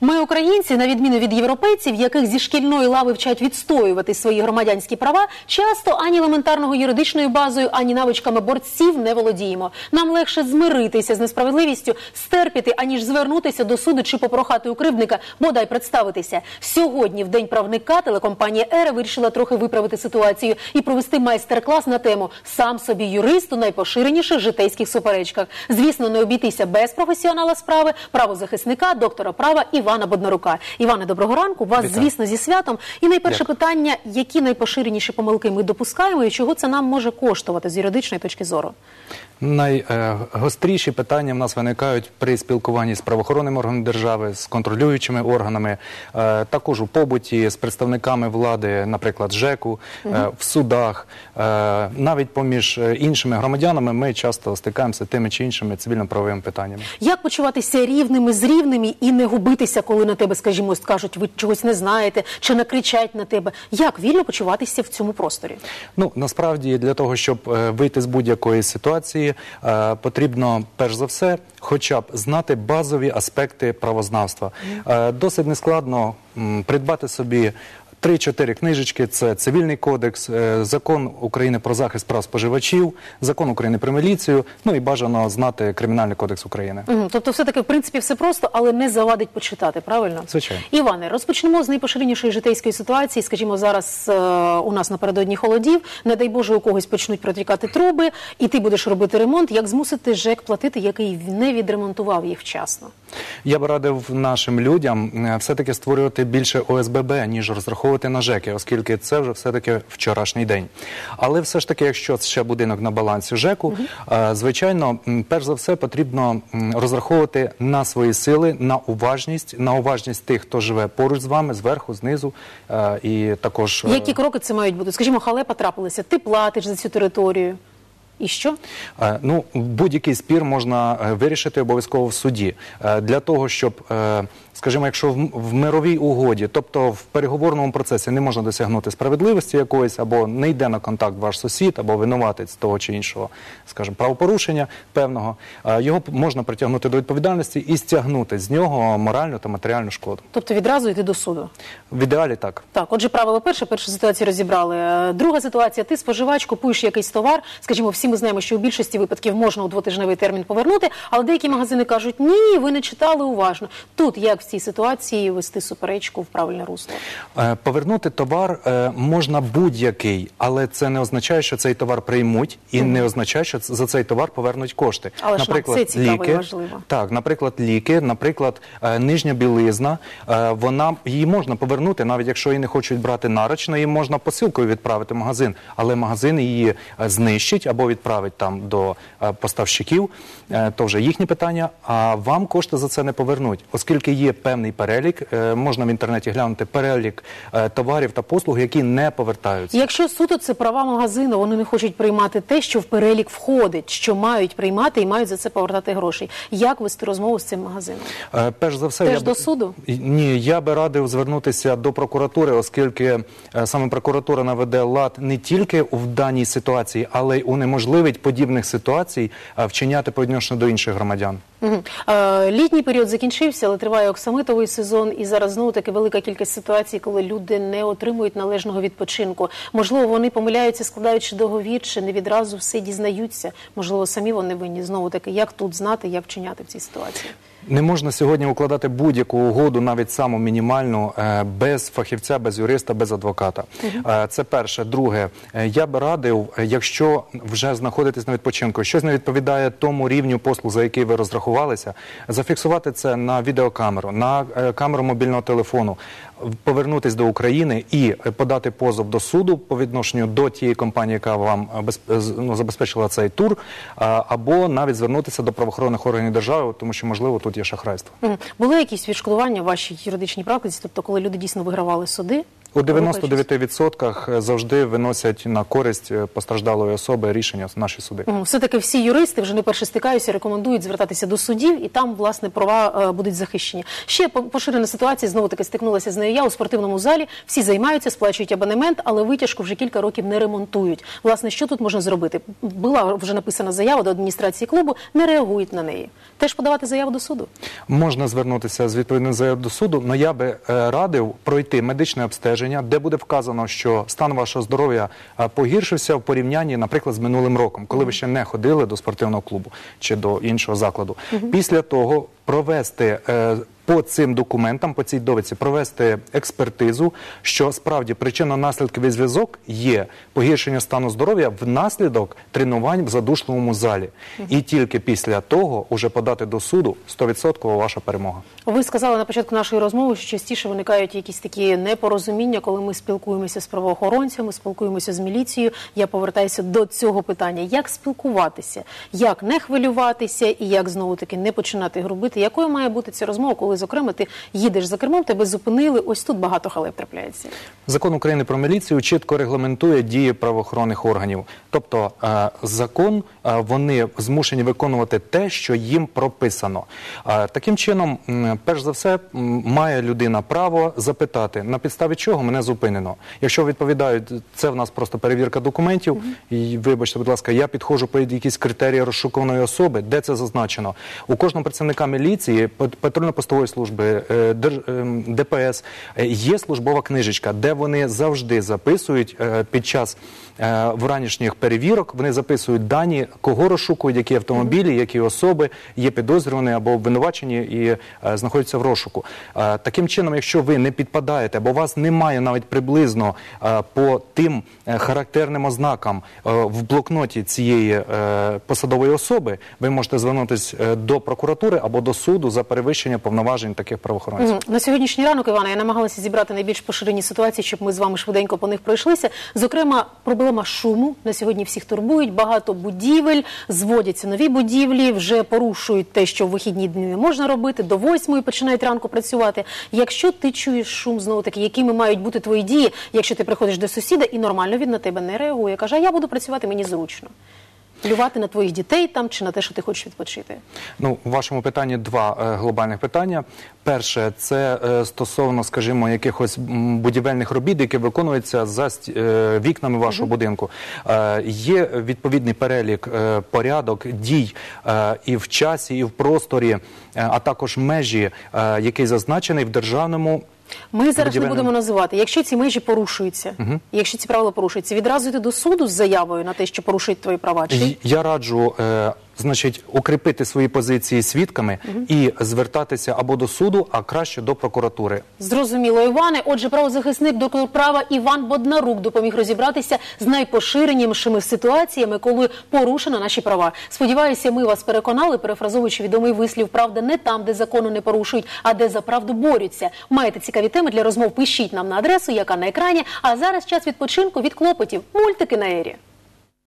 Ми, українці, на відміну від європейців, яких зі шкільної лави вчать відстоювати свої громадянські права, часто ані елементарною юридичною базою, ані навичками борців не володіємо. Нам легше змиритися з несправедливістю, стерпіти, аніж звернутися до суду чи попрохати у кривдника, бодай представитися. Сьогодні, в день правника, телекомпанія Ера вирішила трохи виправити ситуацію і провести майстер-клас на тему сам собі юрист у найпоширеніших житейських суперечках. Звісно, не обійтися без професіонала справи, правозахисника, доктора права Івана Боднарука. Іване, доброго ранку. Вас, Вітаю. звісно, зі святом. І найперше Дякую. питання: які найпоширеніші помилки ми допускаємо, і чого це нам може коштувати з юридичної точки зору? Найгостріші питання в нас виникають при спілкуванні з правоохоронними органами держави, з контролюючими органами, е, також у побуті з представниками влади, наприклад, ЖЕКу, е, в судах, е, навіть поміж іншими громадянами ми часто стикаємося тими чи іншими цивільно-правовими питаннями. Як почуватися рівними з рівними і не губитися, коли на тебе, скажімо, скажуть, ви чогось не знаєте, чи накричать на тебе? Як вільно почуватися в цьому просторі? Ну насправді для того, щоб е, вийти з будь-якої ситуації, е, потрібно перш за все, хоча б знати базові аспекти правознавства. Е, досить нескладно м, придбати собі. Три-чотири книжечки це цивільний кодекс, е, закон України про захист прав споживачів, закон України про міліцію. Ну і бажано знати кримінальний кодекс України. Мгм. Тобто, все таки, в принципі, все просто, але не завадить почитати, правильно? Звичайно. Іване, розпочнемо з найпоширенішої житейської ситуації. Скажімо, зараз е, у нас напередодні холодів. Не дай Боже, у когось почнуть протікати труби, і ти будеш робити ремонт. Як змусити ЖЕК платити, який не відремонтував їх вчасно? Я б радив нашим людям е, все-таки створювати більше ОСББ, ніж розраховувати на ЖЕКи, оскільки це вже все-таки вчорашній день. Але все ж таки, якщо ще будинок на балансі ЖЕКу, е, звичайно, перш за все потрібно розраховувати на свої сили, на уважність, на уважність тих, хто живе поруч з вами, зверху, знизу. е, І також е, Які кроки це мають бути? Скажімо, халепа трапилася, ти платиш за цю територію. І що? Ну, будь-який спір можна вирішити обов'язково в суді. Для того, щоб, скажімо, якщо в в мировій угоді, тобто в переговорному процесі не можна досягнути справедливості якоїсь, або не йде на контакт ваш сусід, або винуватець того чи іншого, скажімо, правопорушення певного, е, його можна притягнути до відповідальності і стягнути з нього моральну та матеріальну шкоду. Тобто відразу йти до суду. В ідеалі так. Так, отже, правило перше, першу ситуацію розібрали. Е, Друга ситуація: ти споживач, купуєш якийсь товар. Скажімо, всі ми знаємо, що у більшості випадків можна у двотижневий термін повернути, але деякі магазини кажуть, ні, ви не читали уважно. Тут як в цій ситуації вести суперечку в правильне русло? Е, Повернути товар е, можна будь-який, але це не означає, що цей товар приймуть, і не означає, що за цей товар повернуть кошти. Але ж це цікаво і важливо. Так, наприклад, ліки, наприклад, е, нижня білизна, вона її можна повернути, навіть якщо її не хочуть брати нарочно, її можна посилкою відправити в магазин, але магазин її знищить або відправить там до поставщиків. То вже їхні питання. А вам кошти за це не повернуть, оскільки є певний перелік. е, Можна в інтернеті глянути перелік е, товарів та послуг, які не повертаються. Якщо суто це права магазину, вони не хочуть приймати те, що в перелік входить, що мають приймати і мають за це повертати гроші. Як вести розмову з цим магазином? Е, Перш за все, Теж я до б- суду? Ні, я би радив звернутися до прокуратури, оскільки саме прокуратура наведе лад не тільки в даній ситуації, але й унеможливить подібних ситуацій вчиняти по відношенню до інших громадян. Літній період закінчився, але триває оксамитовий сезон, і зараз знову таки велика кількість ситуацій, коли люди не отримують належного відпочинку. Можливо, вони помиляються, складаючи договір, чи не відразу все дізнаються. Можливо, самі вони винні. Знову таки, як тут знати, як вчиняти в цій ситуації? Не можна сьогодні укладати будь-яку угоду, навіть саму мінімальну, е, без фахівця, без юриста, без адвоката. Е, Це перше. Друге, е, я б радив, якщо вже знаходитесь на відпочинку, щось не відповідає тому рівню послуг, за який ви розрахувалися, зафіксувати це на відеокамеру, на камеру мобільного телефону, повернутись до України і е, подати позов до суду по відношенню до тієї компанії, яка вам е, е, ну, забезпечила цей тур, або навіть звернутися до правоохоронних органів держави, тому що можливо тут є шахрайство. Були якісь відшкодування в вашій юридичній практиці, тобто коли люди дійсно вигравали суди, У 99% завжди виносять на користь е, постраждалої особи рішення наші суди. Все-таки всі юристи вже не перше стикаються, рекомендують звертатися до судів, і там власне права е, будуть захищені. Ще по- поширена ситуація знову таки стикнулася з нею. Я у спортивному залі всі займаються, сплачують абонемент, але витяжку вже кілька років не ремонтують. Власне, що тут можна зробити? Була вже написана заява до адміністрації клубу, не реагують на неї. Теж подавати заяву до суду. Можна звернутися з відповідним заявою до суду, але я би е, радив пройти медичне обстеження, де буде вказано, що стан вашого здоров'я погіршився в порівнянні, наприклад, з минулим роком, коли ви ще не ходили до спортивного клубу чи до іншого закладу. Після того провести. е, По цим документам, по цій довідці, провести експертизу, що справді причинно-наслідковий зв'язок є погіршення стану здоров'я внаслідок тренувань в задушливому залі. І тільки після того уже подати до суду 100% ваша перемога. Ви сказали на початку нашої розмови, що частіше виникають якісь такі непорозуміння, коли ми спілкуємося з правоохоронцями, спілкуємося з міліцією. Я повертаюся до цього питання: як спілкуватися, як не хвилюватися і як знову таки не починати грубити. Якою має бути ця розмова, коли зокрема ти їдеш за кермом, тебе зупинили? Ось тут багато халеп трапляється. Закон України про міліцію чітко регламентує дії правоохоронних органів. Тобто е, закон е, вони змушені виконувати те, що їм прописано. Е, Таким чином, перш за все, має людина право запитати, на підставі чого мене зупинено. Якщо відповідають, це в нас просто перевірка документів. І вибачте, будь ласка, я підходжу по якісь критерії розшукуваної особи, де це зазначено. У кожного працівника міліції, пат- патрульно-постової служби, е, ем, ДПС е, є службова книжечка, де вони завжди записують е, під час е, вранішніх перевірок. Вони записують дані, кого розшукують, які автомобілі, які особи є підозрювані або обвинувачені і е, знаходяться в розшуку. Е, Таким чином, якщо ви не підпадаєте, бо у вас немає навіть приблизно е, по тим е, характерним ознакам е, в блокноті цієї е, посадової особи, ви можете звернутися е, до прокуратури або до суду за перевищення повноважень таких правоохоронців. На сьогоднішній ранок, Івана, я намагалася зібрати найбільш поширені ситуації, щоб ми з вами швиденько по них пройшлися. Зокрема, проблема шуму на сьогодні всіх турбують. Багато будівель, зводяться нові будівлі, вже порушують те, що в вихідні дні не можна робити. До восьмої починають ранку працювати. Якщо ти чуєш шум, знову таки, якими мають бути твої дії, якщо ти приходиш до сусіда і нормально він на тебе не реагує, каже, я буду працювати, мені зручно. Плювати на твоїх дітей там чи на те, що ти хочеш відпочити. Ну, у вашому питанні два е, глобальних питання. Перше, це е, стосовно, скажімо, якихось будівельних робіт, які виконуються за е, вікнами вашого будинку. Е, є відповідний перелік, е, порядок дій е, і в часі, і в просторі, е, а також межі, е, який зазначений в державному. Ми зараз не будемо називати. Якщо ці межі порушуються, якщо ці правила порушуються, відразу йти до суду з заявою на те, що порушують твої права. Чи Я раджу, е, значить, укріпити свої позиції свідками і звертатися або до суду, а краще до прокуратури. зрозуміло, Іване? Отже, правозахисник доктор права Іван Боднарук допоміг розібратися з найпоширенішими ситуаціями, коли порушено наші права. Сподіваюся, ми вас переконали, перефразовуючи відомий вислів Правда не там, де закону не порушують, а де за правду борються. Маєте цікаві теми для розмов? Пишіть нам на адресу, яка на екрані. А зараз час відпочинку від клопотів. Мультики на ері.